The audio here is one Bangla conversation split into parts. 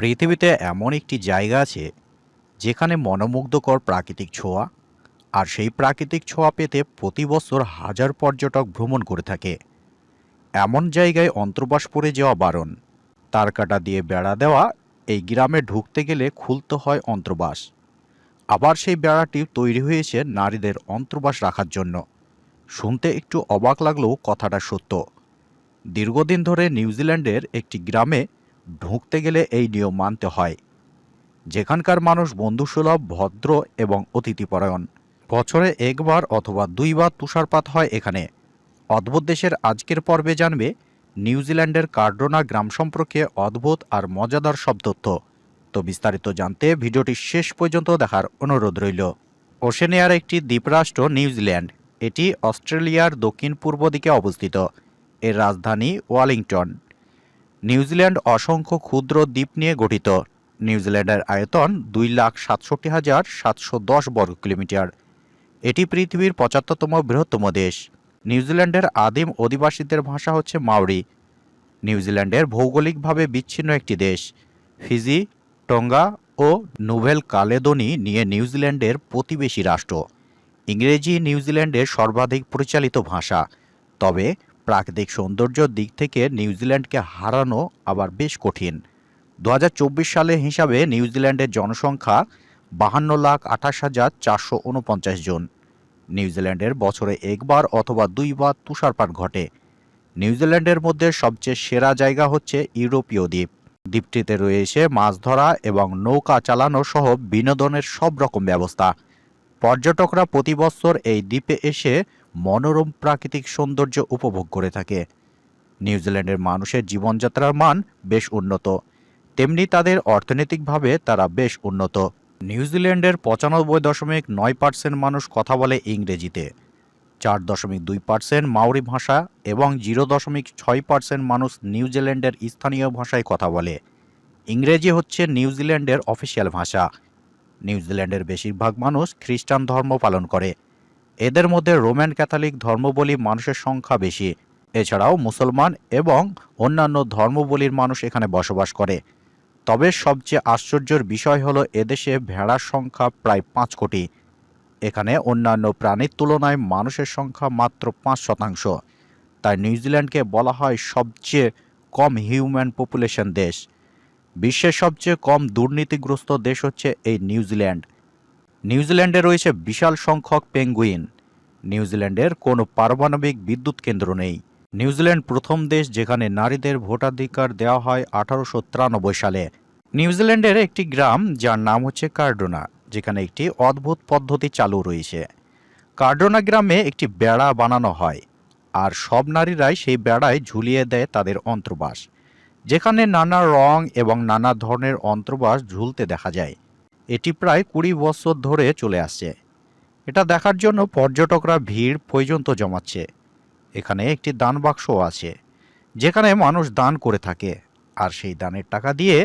পৃথিবীতে এমন একটি জায়গা আছে যেখানে মনোমুগ্ধকর প্রাকৃতিক ছোঁয়া আর সেই প্রাকৃতিক ছোঁয়া পেতে প্রতি বছর হাজার পর্যটক ভ্রমণ করে থাকে। এমন জায়গায় অন্তর্বাস পড়ে যাওয়া বারণ। তার কাটা দিয়ে বেড়া দেওয়া, এই গ্রামে ঢুকতে গেলে খুলতে হয় অন্তর্বাস। আবার সেই বেড়াটি তৈরি হয়েছে নারীদের অন্তর্বাস রাখার জন্য। শুনতে একটু অবাক লাগলেও কথাটা সত্য। দীর্ঘদিন ধরে নিউজিল্যান্ডের একটি গ্রামে ঢুকতে গেলে এই নিয়ম মানতে হয়। যেখানকার মানুষ বন্ধুসুলভ, ভদ্র এবং অতিথিপরায়ণ। বছরে একবার অথবা দুইবার তুষারপাত হয় এখানে। অদ্ভুত দেশের আজকের পর্বে জানবে নিউজিল্যান্ডের কার্ডোনা গ্রাম সম্পর্কে অদ্ভুত আর মজাদার সব তথ্য। তো বিস্তারিত জানতে ভিডিওটি শেষ পর্যন্ত দেখার অনুরোধ রইল। ওশেনিয়ার একটি দ্বীপরাষ্ট্র, নিউজিল্যান্ড, এটি অস্ট্রেলিয়ার দক্ষিণ পূর্ব দিকে অবস্থিত। এর রাজধানী ওয়ালিংটন। নিউজিল্যান্ড অসংখ্য ক্ষুদ্র দ্বীপ নিয়ে গঠিত। নিউজিল্যান্ডের আয়তন দুই লাখ সাতষট্টি হাজার সাতশো দশ বর্গ কিলোমিটার। এটি পৃথিবীর পঁচাত্তরতম বৃহত্তম দেশ। নিউজিল্যান্ডের আদিম অধিবাসীদের ভাষা হচ্ছে মাওরি। নিউজিল্যান্ডের ভৌগোলিকভাবে বিচ্ছিন্ন একটি দেশ। ফিজি, টঙ্গা ও নোভেল কালেদোনি নিয়ে নিউজিল্যান্ডের প্রতিবেশী রাষ্ট্র। ইংরেজি নিউজিল্যান্ডের সর্বাধিক পরিচালিত ভাষা। তবে প্রাকৃতিক সৌন্দর্যের দিক থেকে নিউজিল্যান্ডকে হারানো আবার বেশ কঠিন। দু হাজার চব্বিশ সালে হিসাবে নিউজিল্যান্ডের জনসংখ্যা বাহান্ন লাখ আঠাশ হাজার চারশো উনপঞ্চাশ জন। নিউজিল্যান্ডের বছরে একবার অথবা দুইবার তুষারপাত ঘটে। নিউজিল্যান্ডের মধ্যে সবচেয়ে সেরা জায়গা হচ্ছে ইউরোপীয় দ্বীপ। দ্বীপটিতে রয়েছে মাছ ধরা এবং নৌকা চালানো সহ বিনোদনের সব রকম ব্যবস্থা। পর্যটকরা প্রতি বছর এই দ্বীপে এসে মনোরম প্রাকৃতিক সৌন্দর্য উপভোগ করে থাকে। নিউজিল্যান্ডের মানুষের জীবনযাত্রার মান বেশ উন্নত। তেমনি তাদের অর্থনৈতিকভাবে তারা বেশ উন্নত। নিউজিল্যান্ডের পঁচানব্বই দশমিক নয় পার্সেন্ট মানুষ কথা বলে ইংরেজিতে। চার দশমিক দুই পার্সেন্ট মাওরি ভাষা এবং জিরো দশমিক ছয় পার্সেন্ট মানুষ নিউজিল্যান্ডের স্থানীয় ভাষায় কথা বলে। ইংরেজি হচ্ছে নিউজিল্যান্ডের অফিসিয়াল ভাষা। নিউজিল্যান্ডের বেশিরভাগ মানুষ খ্রিস্টান ধর্ম পালন করে। এদের মধ্যে রোমান ক্যাথলিক ধর্মবলী মানুষের সংখ্যা বেশি। এছাড়াও মুসলমান এবং অন্যান্য ধর্মবলীর মানুষ এখানে বসবাস করে। তবে সবচেয়ে আশ্চর্যের বিষয় হলো এদেশে ভেড়ার সংখ্যা প্রায় পাঁচ কোটি। এখানে অন্যান্য প্রাণীর তুলনায় মানুষের সংখ্যা মাত্র পাঁচ শতাংশ। তাই নিউজিল্যান্ডকে বলা হয় সবচেয়ে কম হিউম্যান পপুলেশন দেশ। বিশ্বের সবচেয়ে কম দুর্নীতিগ্রস্ত দেশ হচ্ছে এই নিউজিল্যান্ড। নিউজিল্যান্ডে রয়েছে বিশাল সংখ্যক পেঙ্গুইন। নিউজিল্যান্ডের কোনো পারমাণবিক বিদ্যুৎ কেন্দ্র নেই। নিউজিল্যান্ড প্রথম দেশ যেখানে নারীদের ভোটাধিকার দেওয়া হয় আঠারোশো তিরানব্বই সালে। নিউজিল্যান্ডের একটি গ্রাম, যার নাম হচ্ছে কার্ডোনা, যেখানে একটি অদ্ভুত পদ্ধতি চালু রয়েছে। কার্ডোনা গ্রামে একটি বেড়া বানানো হয়, আর সব নারীরাই সেই বেড়ায় ঝুলিয়ে দেয় তাদের অন্তর্বাস, যেখানে নানা রং এবং নানা ধরনের অন্তর্বাস ঝুলতে দেখা যায়। এটি প্রায় কুড়ি বছর ধরে চলে আসছে। এটা দেখার জন্য পর্যটকরা ভিড় পর্যন্ত জমাচ্ছে। এখানে একটি দান বাক্সও আছে, যেখানে মানুষ দান করে থাকে। আর সেই দানের টাকা দিয়ে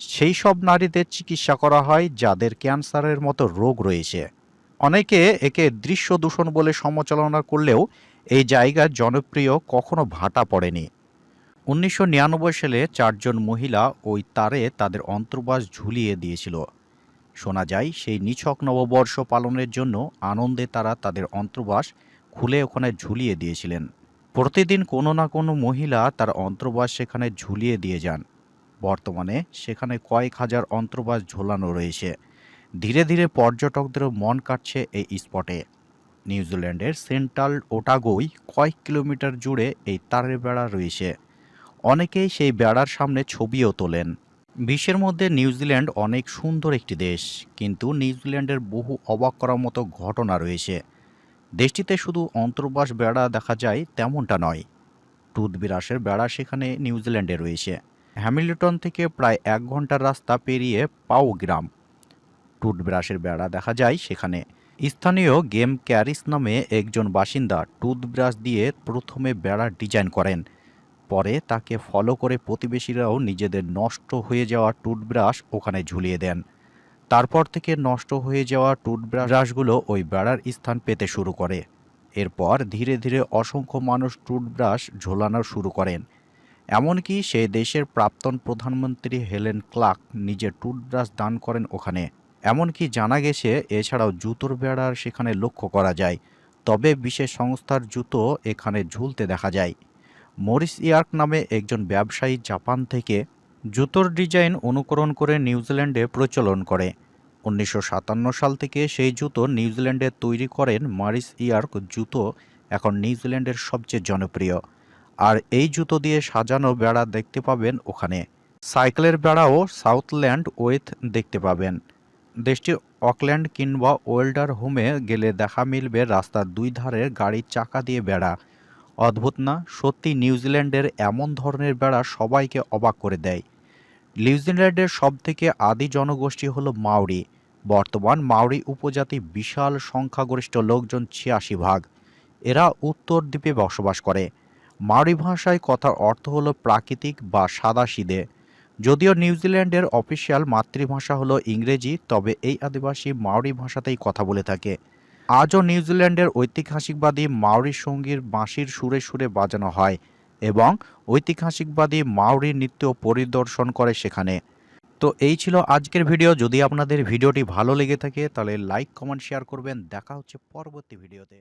সেই সব নারীদের চিকিৎসা করা হয় যাদের ক্যান্সারের মতো রোগ রয়েছে। অনেকে একে দৃশ্য দূষণ বলে সমালোচনা করলেও এই জায়গা জনপ্রিয় কখনো ভাটা পড়েনি। উনিশশো নিরানব্বই সালে চারজন মহিলা ওই তারে তাদের অন্তর্বাস ঝুলিয়ে দিয়েছিল। শোনা যায়, সেই নিছক নববর্ষ পালনের জন্য আনন্দে তারা তাদের অন্তর্বাস খুলে ওখানে ঝুলিয়ে দিয়েছিলেন। প্রতিদিন কোনো না কোনো মহিলা তার অন্তর্বাস সেখানে ঝুলিয়ে দিয়ে যান। বর্তমানে সেখানে কয়েক হাজার অন্তর্বাস ঝোলানো রয়েছে। ধীরে ধীরে পর্যটকদেরও মন কাটছে এই স্পটে। নিউজিল্যান্ডের সেন্ট্রাল ওটাগোই কয়েক কিলোমিটার জুড়ে এই তারের বেড়া রয়েছে। অনেকেই সেই বেড়ার সামনে ছবিও তোলেন। বিশ্বের মধ্যে নিউজিল্যান্ড অনেক সুন্দর একটি দেশ, কিন্তু নিউজিল্যান্ডের বহু অবাক করার মতো ঘটনা রয়েছে। দেশটিতে শুধু অন্তর্বাস বেড়া দেখা যায় তেমনটা নয় টুথবিরাসের বেড়া সেখানে নিউজিল্যান্ডে রয়েছে। হ্যামিল্টন থেকে প্রায় এক ঘণ্টার রাস্তা পেরিয়ে পাও গ্রাম, টুথব্রাশের বেড়া দেখা যায় সেখানে। স্থানীয় গেম ক্যারিস নামে একজন বাসিন্দা টুথব্রাশ দিয়ে প্রথমে বেড়া ডিজাইন করেন। পরে তাকে ফলো করে প্রতিবেশীরাও নিজেদের নষ্ট হয়ে যাওয়া টুথব্রাশ ওখানে ঝুলিয়ে দেন। তারপর থেকে নষ্ট হয়ে যাওয়া টুথব্রাশগুলো ওই বেড়ার স্থান পেতে শুরু করে। এরপর ধীরে ধীরে অসংখ্য মানুষ টুথব্রাশ ঝোলানো শুরু করেন। এমনকি সেই দেশের প্রাক্তন প্রধানমন্ত্রী হেলেন ক্লার্ক নিজের টুথব্রাশ দান করেন ওখানে। এমনকি জানা গেছে, এছাড়াও জুতোর বেড়ার সেখানে লক্ষ্য করা যায়। তবে বিশেষ সংস্থার জুতো এখানে ঝুলতে দেখা যায়। মরিস ইয়ার্ক নামে একজন ব্যবসায়ী জাপান থেকে জুতোর ডিজাইন অনুকরণ করে নিউজিল্যান্ডে প্রচলন করে। উনিশশো সাতান্ন সাল থেকে সেই জুতো নিউজিল্যান্ডে তৈরি করেন মারিস ইয়ার্ক জুতো, এখন নিউজিল্যান্ডের সবচেয়ে জনপ্রিয়। আর এই জুতো দিয়ে সাজানো বেড়া দেখতে পাবেন ওখানে। সাইকেলের বেড়াও সাউথল্যান্ড ওয়েথ দেখতে পাবেন। দেশটির অকল্যান্ড কিংবা ওয়েল্ডার হোমে গেলে দেখা মিলবে রাস্তার দুই ধারের গাড়ির চাকা দিয়ে বেড়া। অদ্ভুত না? সত্যি নিউজিল্যান্ডের এমন ধরনের বেড়া সবাইকে অবাক করে দেয়। নিউজিল্যান্ডের সবথেকে আদি জনগোষ্ঠী হলো মাওরি। বর্তমান মাওরি উপজাতি বিশাল সংখ্যাগরিষ্ঠ লোকজন ছিয়াশি ভাগ। এরা উত্তর দ্বীপে বসবাস করে। মাওরি ভাষায় কথার অর্থ হলো প্রাকৃতিক বা সাদাসিদে যদিও নিউজিল্যান্ডের অফিসিয়াল মাতৃভাষা হলো ইংরেজি, তবে এই আদিবাসী মাওরি ভাষাতেই কথা বলে থাকে। আজও নিউজিল্যান্ডের ঐতিহাসিকবাদী মাওরি সঙ্গীর বাঁশির সুরে সুরে বাজানো হয় এবং ঐতিহাসিকবাদী মাওরি নৃত্য পরিদর্শন করে সেখানে। তো এই ছিল আজকের ভিডিও। যদি আপনাদের ভিডিওটি ভালো লেগে থাকে, তাহলে লাইক কমেন্ট শেয়ার করবেন। দেখা হচ্ছে পরবর্তী ভিডিওতে।